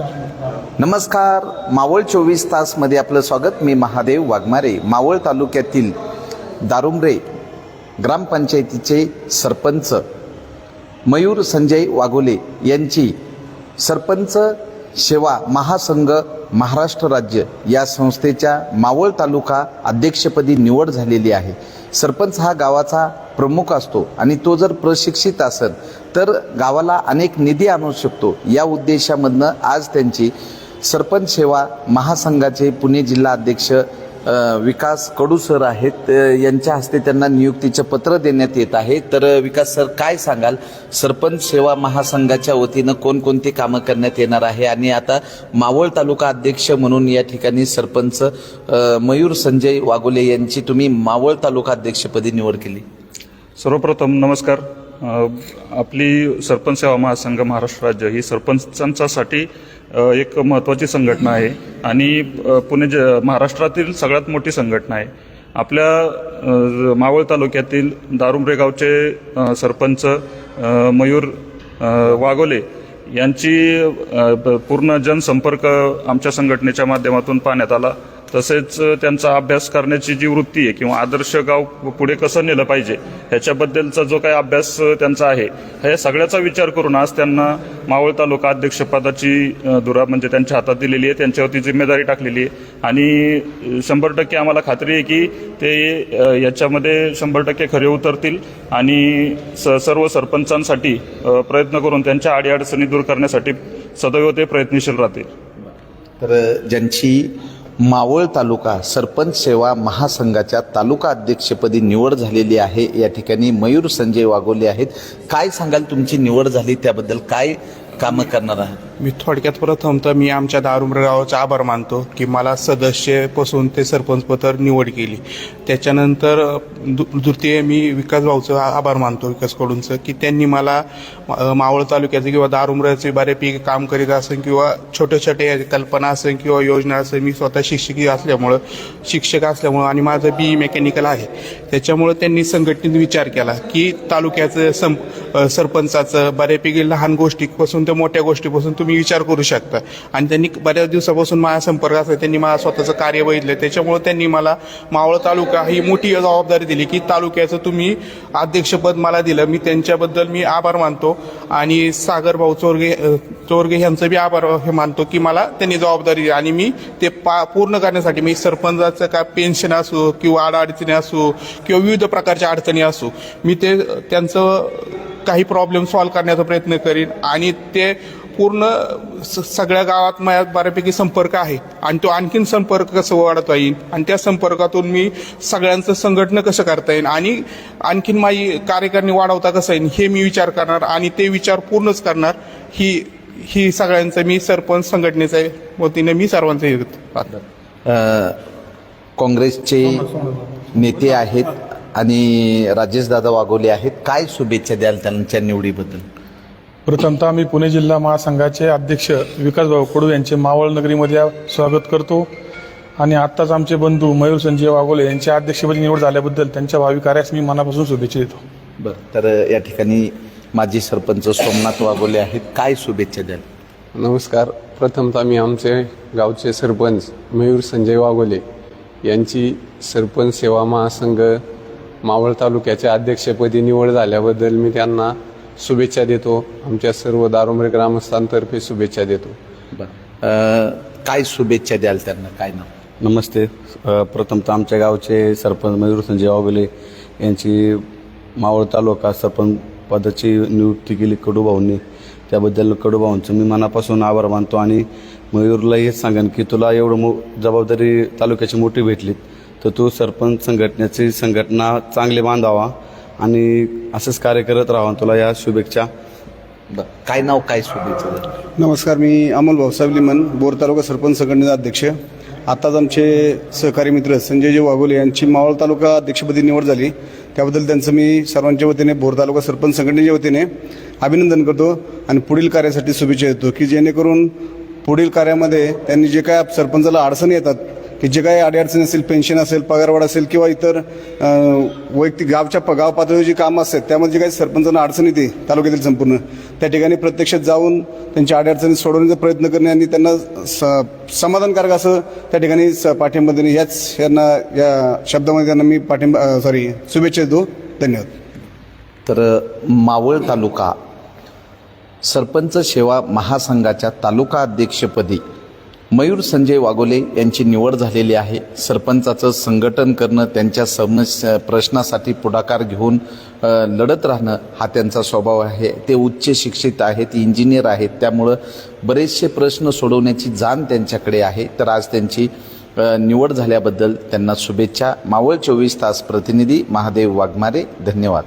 नमस्कार. मावळ चोवीस तासमध्ये आपलं स्वागत. मी महादेव वाघमारे. मावळ तालुक्यातील दारुमरे ग्रामपंचायतीचे सरपंच मयूर संजय वाघोले यांची सरपंच सेवा महासंघ महाराष्ट्र राज्य या संस्थेच्या मावळ तालुका अध्यक्षपदी निवड झालेली आहे. सरपंच हा गावाचा प्रमुख असतो आणि तो जर प्रशिक्षित असेल तर गावाला अनेक निधी आणू शकतो. या उद्देशामधनं आज त्यांची सरपंच सेवा महासंघाचे पुणे जिल्हा अध्यक्ष विकास कडू सर आहेत. यांच्या हस्ते त्यांना नियुक्तीचं पत्र देण्यात येत आहे. तर विकास सर काय सांगाल? सरपंच सेवा महासंघाच्या वतीनं कोणकोणती कामं करण्यात येणार आहे? आणि आता मावळ तालुका अध्यक्ष म्हणून या ठिकाणी सरपंच मयूर संजय वाघोले यांची तुम्ही मावळ तालुका अध्यक्षपदी निवड केली. सर्वप्रथम नमस्कार. आपली सरपंच सेवा महासंघ महाराष्ट्र राज्य ही सरपंचांसाठी एक महत्त्वाची संघटना आहे आणि पुणे ज महाराष्ट्रातील सगळ्यात मोठी संघटना आहे. आपल्या मावळ तालुक्यातील दारुंबरे गावचे सरपंच मयूर वाघोले यांची पूर्ण जनसंपर्क आमच्या संघटनेच्या माध्यमातून पाहण्यात आला. तसेच त्यांचा अभ्यास करण्याची जी वृत्ती आहे किंवा आदर्श गाव पुढे कसं नेलं पाहिजे ह्याच्याबद्दलचा जो काही अभ्यास त्यांचा आहे ह्या सगळ्याचा विचार करून आज त्यांना मावळ तालुका अध्यक्षपदाची धुरा म्हणजे त्यांच्या हातात दिलेली आहे त्यांच्यावरती जिम्मेदारी टाकलेली आहे. आणि शंभर टक्के आम्हाला खात्री आहे की ते याच्यामध्ये शंभर टक्के खरे उतरतील आणि स सर्व सरपंचांसाठी प्रयत्न करून त्यांच्या अडीअडचणी दूर करण्यासाठी सदैव ते प्रयत्नशील राहतील. तर ज्यांची मावळ तालुका सरपंच सेवा महासंघाच्या तालुका अध्यक्षपदी निवड झालेली आहे. या ठिकाणी मयूर संजय वागवले आहेत. काय सांगाल तुमची निवड झाली? त्याबद्दल काय कामं करणार आहात? मी थोडक्यात प्रथम तर मी आमच्या दारुम्र गावाचा आभार मानतो की मला सदस्यपासून ते सरपंचपद निवड केली. त्याच्यानंतर दु- द्वितीय मी विकास भाऊचं आभार मानतो विकासकडूनचं की त्यांनी मला मावळ तालुक्याचं किंवा दारुमराचे बऱ्यापैकी काम करीत असेल किंवा छोट्या छोट्या कल्पना असेल किंवा योजना असेल मी स्वतः शिक्षकी असल्यामुळं शिक्षक असल्यामुळं आणि माझं बी ई मेकॅनिकल आहे. त्याच्यामुळं त्यांनी संघटनेत विचार केला की तालुक्याचं सं सरपंचाचं बऱ्यापैकी लहान गोष्टीपासून ते मोठ्या गोष्टीपासून तुम्ही विचार करू शकता. आणि त्यांनी बऱ्याच दिवसापासून माझ्या संपर्क त्यांनी मला स्वतःचं कार्य बघितलं त्याच्यामुळे त्यांनी मला मावळ तालुका ही मोठी जबाबदारी दिली की तालुक्याचं तुम्ही अध्यक्षपद मला दिलं. मी त्यांच्याबद्दल मी आभार मानतो. आणि सागर भाऊ चोरगे चोरगे यांचं बी आभार हे मानतो की मला त्यांनी जबाबदारी दिली. आणि मी ते पा पूर्ण करण्यासाठी मी सरपंचाचं काय पेन्शन असो किंवा अडचणी असो किंवा विविध प्रकारच्या अडचणी असो मी ते त्यांचं काही प्रॉब्लेम सॉल्व्ह करण्याचा प्रयत्न करीन. आणि ते पूर्ण स- सगळ्या गावात माझ्या बऱ्यापैकी संपर्क आहे. आणि तो आणखीन संपर्क कसं वाढवता येईल? आणि त्या संपर्कातून मी सगळ्यांचं संघटन कसं करता येईल? आणि आणखीन माझी कार्यकारणी वाढवता कसं येईल? हे मी विचार करणार आणि ते विचार पूर्णच करणार. ही ही सगळ्यांचं मी सरपंच संघटनेच्या वतीने मी सर्वांचं हे काँग्रेसचे नेते आहेत आणि राजेशदादा वागवले आहेत. काय शुभेच्छा द्याल त्यांच्या निवडीबद्दल? प्रथमतः मी पुणे जिल्हा महासंघाचे अध्यक्ष विकासभाऊ कडू यांचे मावळ नगरीमध्ये स्वागत करतो. आणि आत्ताच आमचे बंधू मयूर संजय वाघोले यांच्या अध्यक्षपदी निवड झाल्याबद्दल त्यांच्या भावी कार्यास मी मनापासून शुभेच्छा देतो. बरं तर या ठिकाणी माजी सरपंच सोमनाथ वाघोले आहेत. काय शुभेच्छा द्याल? नमस्कार. प्रथमतः मी आमचे गावचे सरपंच मयूर संजय वाघोले यांची सरपंच सेवा महासंघ मावळ तालुक्याच्या अध्यक्षपदी निवड झाल्याबद्दल मी त्यांना शुभेच्छा देतो. आमच्या सर्व दारोमरे ग्रामस्थांतर्फे शुभेच्छा देतो. बरं. काय शुभेच्छा द्याल त्यांना? काय नाव? नमस्ते. प्रथमतः आमच्या गावचे सरपंच मयूर संजय वाघोले यांची मावळ तालुका सरपंच पदाची नियुक्ती केली कडूभाऊंनी. त्याबद्दल कडूभाऊंचं मी मनापासून आभार मानतो आणि मयूरला हेच सांगेन की तुला एवढं मो जबाबदारी तालुक्याची मोठी भेटली तर तू सरपंच संघटनेची संघटना चांगली बांधावा. आणि असंच कार्य करत राहावा तुला या शुभेच्छा. बरं काय नाव काय शुभेच्छा? नमस्कार मी अमोल भाऊसाहेब लिमन बोर तालुका सरपंच संघटनेचे अध्यक्ष. आत्ताच आमचे सहकारी मित्र संजयजी वाघोले यांची मावळ तालुका अध्यक्षपदी निवड झाली. त्याबद्दल त्यांचं मी सर्वांच्या वतीने भोर तालुका सरपंच संघटनेच्या वतीने अभिनंदन करतो आणि पुढील कार्यासाठी शुभेच्छा देतो की जेणेकरून पुढील कार्यामध्ये त्यांनी जे काय सरपंचाला अडचणी येतात की जे काही अडीअडचणी असेल पेन्शन असेल पगारवाढ असेल किंवा इतर वैयक्तिक गावच्या प- गाव पातळीवर जी कामं असतात त्यामध्ये जे काही सरपंचांना अडचण येते तालुक्यातील संपूर्ण त्या ठिकाणी प्रत्यक्षात जाऊन त्यांच्या अडीअडचणी सोडवण्याचा प्रयत्न करणे आणि त्यांना स- समाधानकारक असं त्या ठिकाणी स- पाठिंबा देणे. याच यांना या शब्दामध्ये त्यांना मी पाठिंबा सॉरी शुभेच्छा देतो. धन्यवाद. तर मावळ तालुका सरपंच सेवा महासंघाच्या तालुका अध्यक्षपदी मयूर संजय वाघोले यांची निवड झालेली आहे. सरपंचाचं संघटन करणं त्यांच्या समस्या प्रश्नासाठी पुढाकार घेऊन लढत राहणं हा त्यांचा स्वभाव आहे. ते उच्च शिक्षित आहेत इंजिनियर आहेत. त्यामुळं बरेचसे प्रश्न सोडवण्याची जाण त्यांच्याकडे आहे. तर आज त्यांची निवड झाल्याबद्दल त्यांना शुभेच्छा. मावळ चोवीस तास प्रतिनिधी महादेव वाघमारे धन्यवाद.